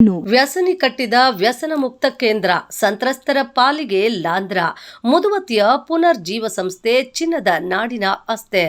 ವ್ಯಸನಿ ಕಟ್ಟಿದ ವ್ಯಸನ ಮುಕ್ತ ಕೇಂದ್ರ ಸಂತ್ರಸ್ತರ ಪಾಲಿಗೆ ಲಾಂದ್ರ ಮುದುವತಿಯ ಪುನರ್ಜೀವ ಸಂಸ್ಥೆ ಚಿನ್ನದ ನಾಡಿನ ಅಸ್ತೆ.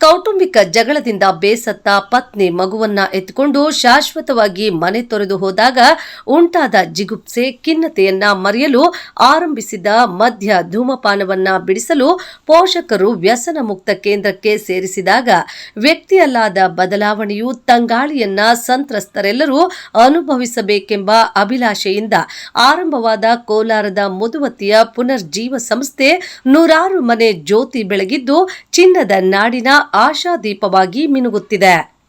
ಕೌಟುಂಬಿಕ ಜಗಳದಿಂದ ಬೇಸತ್ತ ಪತ್ನಿ ಮಗುವನ್ನ ಎತ್ತುಕೊಂಡು ಶಾಶ್ವತವಾಗಿ ಮನೆ ತೊರೆದು ಹೋದಾಗ ಉಂಟಾದ ಜಿಗುಪ್ಸೆ, ಖಿನ್ನತೆಯನ್ನ ಮರೆಯಲು ಆರಂಭಿಸಿದ ಮದ್ಯ ಧೂಮಪಾನವನ್ನ ಬಿಡಿಸಲು ಪೋಷಕರು ವ್ಯಸನ ಮುಕ್ತ ಕೇಂದ್ರಕ್ಕೆ ಸೇರಿಸಿದಾಗ ವ್ಯಕ್ತಿಯಲ್ಲಾದ ಬದಲಾವಣೆಯು ತಂಗಾಳಿಯನ್ನ ಸಂತ್ರಸ್ತರೆಲ್ಲರೂ ಅನುಭವಿಸಬೇಕೆಂಬ ಅಭಿಲಾಷೆಯಿಂದ ಆರಂಭವಾದ ಕೋಲಾರದ ಮುದುವತಿಯ ಪುನರ್ಜೀವ ಸಂಸ್ಥೆ ನೂರಾರು ಮನೆ ಜ್ಯೋತಿ ಬೆಳಗಿದ್ದು ಚಿನ್ನದ ನಾಡಿನ ಆಶಾದೀಪವಾಗಿ ಮಿನುಗುತ್ತಿದೆ.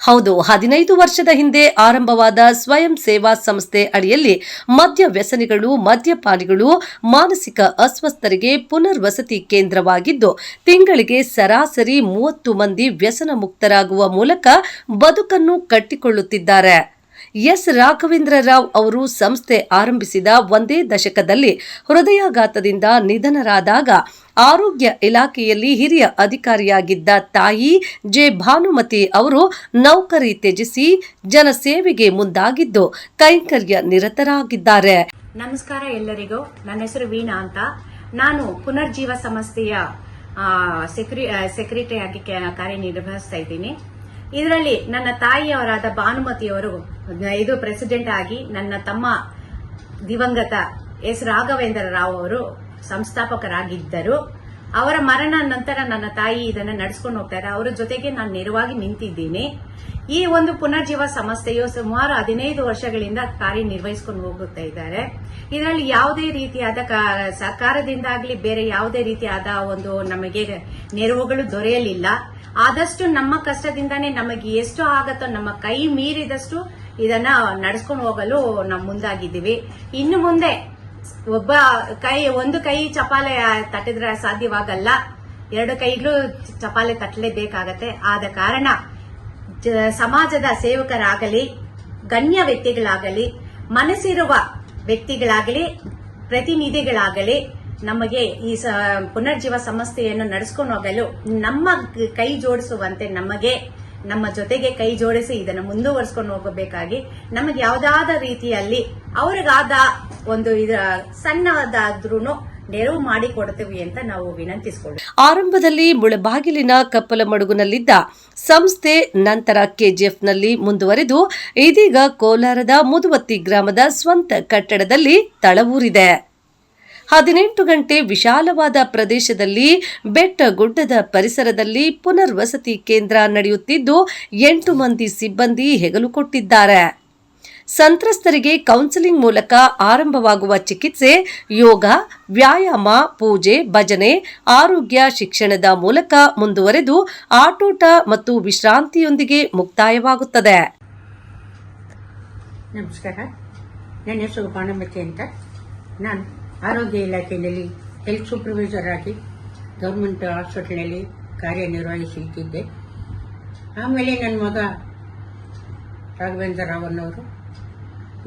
ಹೌದು, ಹದಿನೈದು ವರ್ಷದ ಹಿಂದೆ ಆರಂಭವಾದ ಸ್ವಯಂ ಸೇವಾ ಸಂಸ್ಥೆ ಅಡಿಯಲ್ಲಿ ಮದ್ಯ ವ್ಯಸನಿಗಳು, ಮದ್ಯಪಾನಿಗಳು, ಮಾನಸಿಕ ಅಸ್ವಸ್ಥರಿಗೆ ಪುನರ್ವಸತಿ ಕೇಂದ್ರವಾಗಿದ್ದು, ತಿಂಗಳಿಗೆ ಸರಾಸರಿ ಮೂವತ್ತು ಮಂದಿ ವ್ಯಸನ ಮುಕ್ತರಾಗುವ ಮೂಲಕ ಬದುಕನ್ನು ಕಟ್ಟಿಕೊಳ್ಳುತ್ತಿದ್ದಾರೆ. ಎಸ್ ರಾಘವೇಂದ್ರ ರಾವ್ ಅವರು ಸಂಸ್ಥೆ ಆರಂಭಿಸಿದ ಒಂದೇ ದಶಕದಲ್ಲಿ ಹೃದಯಾಘಾತದಿಂದ ನಿಧನರಾದಾಗ ಆರೋಗ್ಯ ಇಲಾಖೆಯಲ್ಲಿ ಹಿರಿಯ ಅಧಿಕಾರಿಯಾಗಿದ್ದ ತಾಯಿ ಜೆ ಭಾನುಮತಿ ಅವರು ನೌಕರಿ ತ್ಯಜಿಸಿ ಜನಸೇವೆಗೆ ಮುಂದಾಗಿದ್ದು ಕೈಂಕರ್ಯ ನಿರತರಾಗಿದ್ದಾರೆ. ನಮಸ್ಕಾರ ಎಲ್ಲರಿಗೂ. ನನ್ನ ಹೆಸರು ವೀಣಾ ಅಂತ. ನಾನು ಪುನರ್ಜೀವ ಸಂಸ್ಥೆಯ ಸೆಕ್ರೆಟರಿ ಆಗಿ ಕಾರ್ಯನಿರ್ವಹಿಸ್ತಾ ಇದ್ದೀನಿ. ಇದರಲ್ಲಿ ನನ್ನ ತಾಯಿಯವರಾದ ಭಾನುಮತಿಯವರು, ಇದು ಪ್ರೆಸಿಡೆಂಟ್ ಆಗಿ ನನ್ನ ತಮ್ಮ ದಿವಂಗತ ಎಸ್. ರಾಘವೇಂದ್ರ ರಾವ್ ಅವರು ಸಂಸ್ಥಾಪಕರಾಗಿದ್ದರು. ಅವರ ಮರಣ ನಂತರ ನನ್ನ ತಾಯಿ ಇದನ್ನು ನಡೆಸ್ಕೊಂಡು ಹೋಗ್ತಾರೆ. ಅವರ ಜೊತೆಗೆ ನಾನು ನೇರವಾಗಿ ನಿಂತಿದ್ದೀನಿ. ಈ ಒಂದು ಪುನರ್ಜೀವ ಸಂಸ್ಥೆಯು ಸುಮಾರು ಹದಿನೈದು ವರ್ಷಗಳಿಂದ ಕಾರ್ಯನಿರ್ವಹಿಸಿಕೊಂಡು ಹೋಗುತ್ತಾ ಇದ್ದಾರೆ. ಇದರಲ್ಲಿ ಯಾವುದೇ ರೀತಿಯಾದ ಸರ್ಕಾರದಿಂದಾಗಲಿ ಬೇರೆ ಯಾವುದೇ ರೀತಿಯಾದ ಒಂದು ನಮಗೆ ನೆರವುಗಳು ದೊರೆಯಲಿಲ್ಲ. ಆದಷ್ಟು ನಮ್ಮ ಕಷ್ಟದಿಂದಾನೇ ನಮಗೆ ಎಷ್ಟು ಆಗತ್ತೋ ನಮ್ಮ ಕೈ ಮೀರಿದಷ್ಟು ಇದನ್ನ ನಡೆಸ್ಕೊಂಡು ಹೋಗಲು ನಾವು ಮುಂದಾಗಿದ್ದೀವಿ. ಇನ್ನು ಮುಂದೆ ಒಬ್ಬ ಕೈ, ಒಂದು ಕೈ ಚಪಾಲೆ ತಟ್ಟಿದ್ರೆ ಸಾಧ್ಯವಾಗಲ್ಲ. ಎರಡು ಕೈಗಳು ಚಪಾಲೆ ತಟ್ಟಲೇಬೇಕಾಗತ್ತೆ. ಆದ ಕಾರಣ ಸಮಾಜದ ಸೇವಕರಾಗಲಿ, ಗಣ್ಯ ವ್ಯಕ್ತಿಗಳಾಗಲಿ, ಮನಸ್ಸಿರುವ ವ್ಯಕ್ತಿಗಳಾಗಲಿ, ಪ್ರತಿನಿಧಿಗಳಾಗಲಿ ನಮಗೆ ಈ ಪುನರ್ಜೀವ ಸಂಸ್ಥೆಯನ್ನು ನಡೆಸ್ಕೊಂಡು ಹೋಗಲು ನಮ್ಮ ಕೈ ಜೋಡಿಸುವಂತೆ ನಮಗೆ, ನಮ್ಮ ಜೊತೆಗೆ ಕೈ ಜೋಡಿಸಿ ಇದನ್ನು ಮುಂದುವರಿಸಿಕೊಂಡು ಹೋಗಬೇಕಾಗಿ ನಮಗೆ ಯಾವುದಾದ ರೀತಿಯಲ್ಲಿ ಅವ್ರಿಗಾದ ಒಂದು ಇದರ ಸಣ್ಣದಾದ್ರೂ ನೆರವು ಮಾಡಿಕೊಡ್ತೀವಿ ಅಂತ ನಾವು ವಿನಂತಿಸಿಕೊಳ್ಳಿ ಆರಂಭದಲ್ಲಿ ಮುಳಬಾಗಿಲಿನ ಕಪ್ಪಲಮಡುಗುನಲ್ಲಿದ್ದ ಸಂಸ್ಥೆ ನಂತರ ಕೆಜಿಎಫ್ನಲ್ಲಿ ಮುಂದುವರೆದು ಇದೀಗ ಕೋಲಾರದ ಮುದುವತ್ತಿ ಗ್ರಾಮದ ಸ್ವಂತ ಕಟ್ಟಡದಲ್ಲಿ ತಳವೂರಿದೆ. ಹದಿನೆಂಟು ಗಂಟೆ ವಿಶಾಲವಾದ ಪ್ರದೇಶದಲ್ಲಿ ಬೆಟ್ಟ ಗುಡ್ಡದ ಪರಿಸರದಲ್ಲಿ ಪುನರ್ವಸತಿ ಕೇಂದ್ರ ನಡೆಯುತ್ತಿದ್ದು ಎಂಟು ಮಂದಿ ಸಿಬ್ಬಂದಿ ಹೆಗಲು ಕೊಟ್ಟಿದ್ದಾರೆ. ಸಂತ್ರಸ್ತರಿಗೆ ಕೌನ್ಸಿಲಿಂಗ್ ಮೂಲಕ ಆರಂಭವಾಗುವ ಚಿಕಿತ್ಸೆ, ಯೋಗ, ವ್ಯಾಯಾಮ, ಪೂಜೆ, ಭಜನೆ, ಆರೋಗ್ಯ ಶಿಕ್ಷಣದ ಮೂಲಕ ಮುಂದುವರೆದು ಆಟೋಟ ಮತ್ತು ವಿಶ್ರಾಂತಿಯೊಂದಿಗೆ ಮುಕ್ತಾಯವಾಗುತ್ತದೆ. ನಮಸ್ಕಾರ. ನನ್ನ ಹೆಸರು ಅಂತ. ನಾನು ಆರೋಗ್ಯ ಇಲಾಖೆಯಲ್ಲಿ ಹೆಲ್ತ್ ಸೂಪರ್ವೈಸರ್ ಆಗಿ ಗೌರ್ಮೆಂಟ್ ಹಾಸ್ಪಿಟಲ್ನಲ್ಲಿ ಕಾರ್ಯನಿರ್ವಹಿಸುತ್ತಿದ್ದೆ. ಆಮೇಲೆ ನನ್ನ ಮಗ ರಾಘವೇಂದ್ರ ರಾವಣ್ಣವರು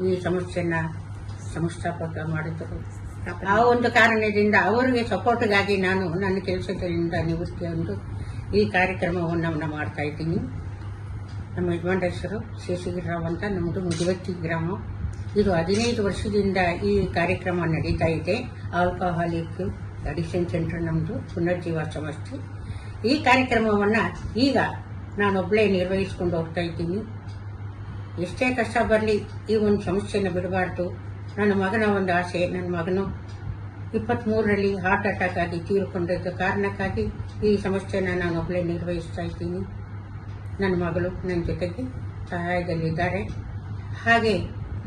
ಈ ಸಮಸ್ಯೆನ ಸಂಸ್ಥಾಪಕ ಮಾಡಿದರು. ಆ ಒಂದು ಕಾರಣದಿಂದ ಅವರಿಗೆ ಸಪೋರ್ಟ್ಗಾಗಿ ನಾನು ನನ್ನ ಕೆಲಸದಿಂದ ನಿವೃತ್ತಿ ಒಂದು ಈ ಕಾರ್ಯಕ್ರಮವನ್ನು ನಾನು ಮಾಡ್ತಾ ಇದ್ದೀನಿ. ನಮ್ಮ ಯಜಮಾನ್ ಹೆಸರು ಶೇಷಗಿರಿರಾವ್ ಅಂತ, ನಮ್ಮದು ಮುಜವತ್ತಿ ಗ್ರಾಮ. ಇದು ಹದಿನೈದು ವರ್ಷದಿಂದ ಈ ಕಾರ್ಯಕ್ರಮ ನಡೀತಾ ಇದೆ. ಆಲ್ಕೋಹಾಲಿಕ್ ಅಡಿಕ್ಷನ್ ಸೆಂಟರ್ ನಮ್ಮದು ಪುನರ್ಜೀವ ಸಂಸ್ಥೆ ಈ ಕಾರ್ಯಕ್ರಮವನ್ನು ಈಗ ನಾನೊಬ್ಬಳೇ ನಿರ್ವಹಿಸ್ಕೊಂಡು ಹೋಗ್ತಾ ಇದ್ದೀನಿ. ಎಷ್ಟೇ ಕಷ್ಟ ಬರಲಿ ಈ ಒಂದು ಸಮಸ್ಯೆನ ಬಿಡಬಾರ್ದು. ನನ್ನ ಮಗನ ಒಂದು ಆಸೆ, ನನ್ನ ಮಗನು ಇಪ್ಪತ್ತ್ಮೂರರಲ್ಲಿ ಹಾರ್ಟ್ ಅಟ್ಯಾಕ್ ಆಗಿ ತೀರಿಕೊಂಡಿದ್ದ ಕಾರಣಕ್ಕಾಗಿ ಈ ಸಮಸ್ಯೆನ ನಾನೊಬ್ಬಳೇ ನಿರ್ವಹಿಸ್ತಾ ಇದ್ದೀನಿ. ನನ್ನ ಮಗಳು ನನ್ನ ಜೊತೆಗೆ ಸಹಾಯದಲ್ಲಿದ್ದಾರೆ. ಹಾಗೆ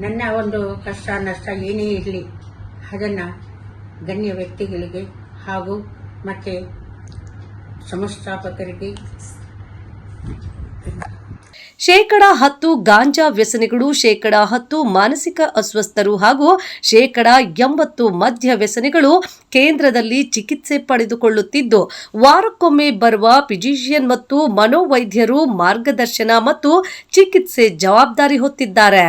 ನನ್ನ ಒಂದು ಕಷ್ಟ, ನಷ್ಟ ಏನೇ ಇರಲಿ, ಅದನ್ನು ಗಣ್ಯ ವ್ಯಕ್ತಿಗಳಿಗೆ ಹಾಗೂ ಮತ್ತು ಸಂಸ್ಥಾಪಕರಿಗೆ ಶೇಕಡ ಹತ್ತು ಗಾಂಜಾ ವ್ಯಸನಿಗಳು, ಶೇಕಡ ಹತ್ತು ಮಾನಸಿಕ ಅಸ್ವಸ್ಥರು ಹಾಗೂ ಶೇಕಡ ಎಂಬತ್ತು ಮದ್ಯ ವ್ಯಸನಿಗಳು ಕೇಂದ್ರದಲ್ಲಿ ಚಿಕಿತ್ಸೆ ಪಡೆದುಕೊಳ್ಳುತ್ತಿದ್ದು, ವಾರಕ್ಕೊಮ್ಮೆ ಬರುವ ಫಿಜಿಷಿಯನ್ ಮತ್ತು ಮನೋವೈದ್ಯರು ಮಾರ್ಗದರ್ಶನ ಮತ್ತು ಚಿಕಿತ್ಸೆ ಜವಾಬ್ದಾರಿ ಹೊತ್ತಿದ್ದಾರೆ.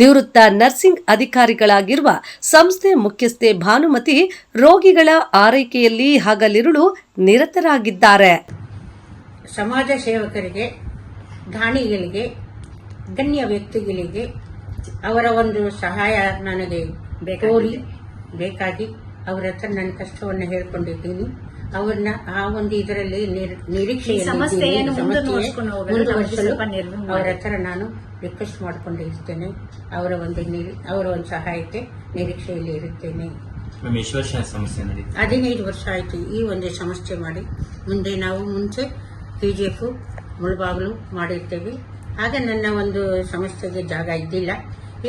ನಿವೃತ್ತ ನರ್ಸಿಂಗ್ ಅಧಿಕಾರಿಗಳಾಗಿರುವ ಸಂಸ್ಥೆ ಮುಖ್ಯಸ್ಥೆ ಭಾನುಮತಿ ರೋಗಿಗಳ ಆರೈಕೆಯಲ್ಲಿ ಹಗಲಿರುಳು ನಿರತರಾಗಿದ್ದಾರೆ. ಸಮಾಜ ಸೇವಕರಿಗೆ ದಾನಿಗಳಿಗೆ ಗಣ್ಯ ವ್ಯಕ್ತಿಗಳಿಗೆ ಅವರ ಒಂದು ಸಹಾಯ ನನಗೆ ಕೋರಿ ಬೇಕಾಗಿ ಅವರ ಹತ್ರ ನನ್ನ ಕಷ್ಟವನ್ನು ಹೇಳ್ಕೊಂಡಿದ್ದೀನಿ. ಅವ್ರನ್ನ ಆ ಒಂದು ಇದರಲ್ಲಿ ನಿರೀಕ್ಷೆ ಮುಂದುವರಿಸಲು. ಅವರ ಹತ್ರ ನಾನು ರಿಕ್ವೆಸ್ಟ್ ಮಾಡಿಕೊಂಡಿರ್ತೇನೆ ಅವರ ಒಂದು ಅವರ ಒಂದು ಸಹಾಯಕ್ಕೆ ನಿರೀಕ್ಷೆಯಲ್ಲಿ ಇರುತ್ತೇನೆ. ಹದಿನೈದು ವರ್ಷ ಆಯಿತು ಈ ಒಂದು ಸಮಸ್ಯೆ ಮಾಡಿ. ಮುಂದೆ ನಾವು ಮುಂಚೆ ಪಿ ಜಿ ಎಫ್ ಮುಳುಬಾಗ್ಲು ಮಾಡಿರ್ತೇವೆ. ಆಗ ನನ್ನ ಒಂದು ಸಮಸ್ಯೆಗೆ ಜಾಗ ಇದ್ದಿಲ್ಲ.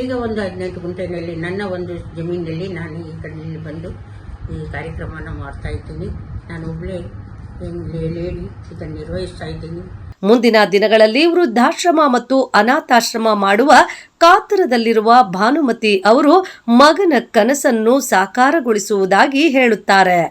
ಈಗ ಒಂದು ಹದಿನೆಂಟು ಗುಂಟೆನಲ್ಲಿ ನನ್ನ ಒಂದು ಜಮೀನಿನಲ್ಲಿ ನಾನು ಈ ಕಡೆಯಲ್ಲಿ ಬಂದು ಈ ಕಾರ್ಯಕ್ರಮವನ್ನು ಮಾಡ್ತಾ ಇದ್ದೀನಿ. ಮುಂದಿನ ದಿನಗಳಲ್ಲಿ ವೃದ್ಧಾಶ್ರಮ ಮತ್ತು ಅನಾಥಾಶ್ರಮ ಮಾಡುವ ಕಾತರದಲ್ಲಿರುವ ಭಾನುಮತಿ ಅವರು ಮಗನ ಕನಸನ್ನು ಸಾಕಾರಗೊಳಿಸುವುದಾಗಿ ಹೇಳುತ್ತಾರೆ.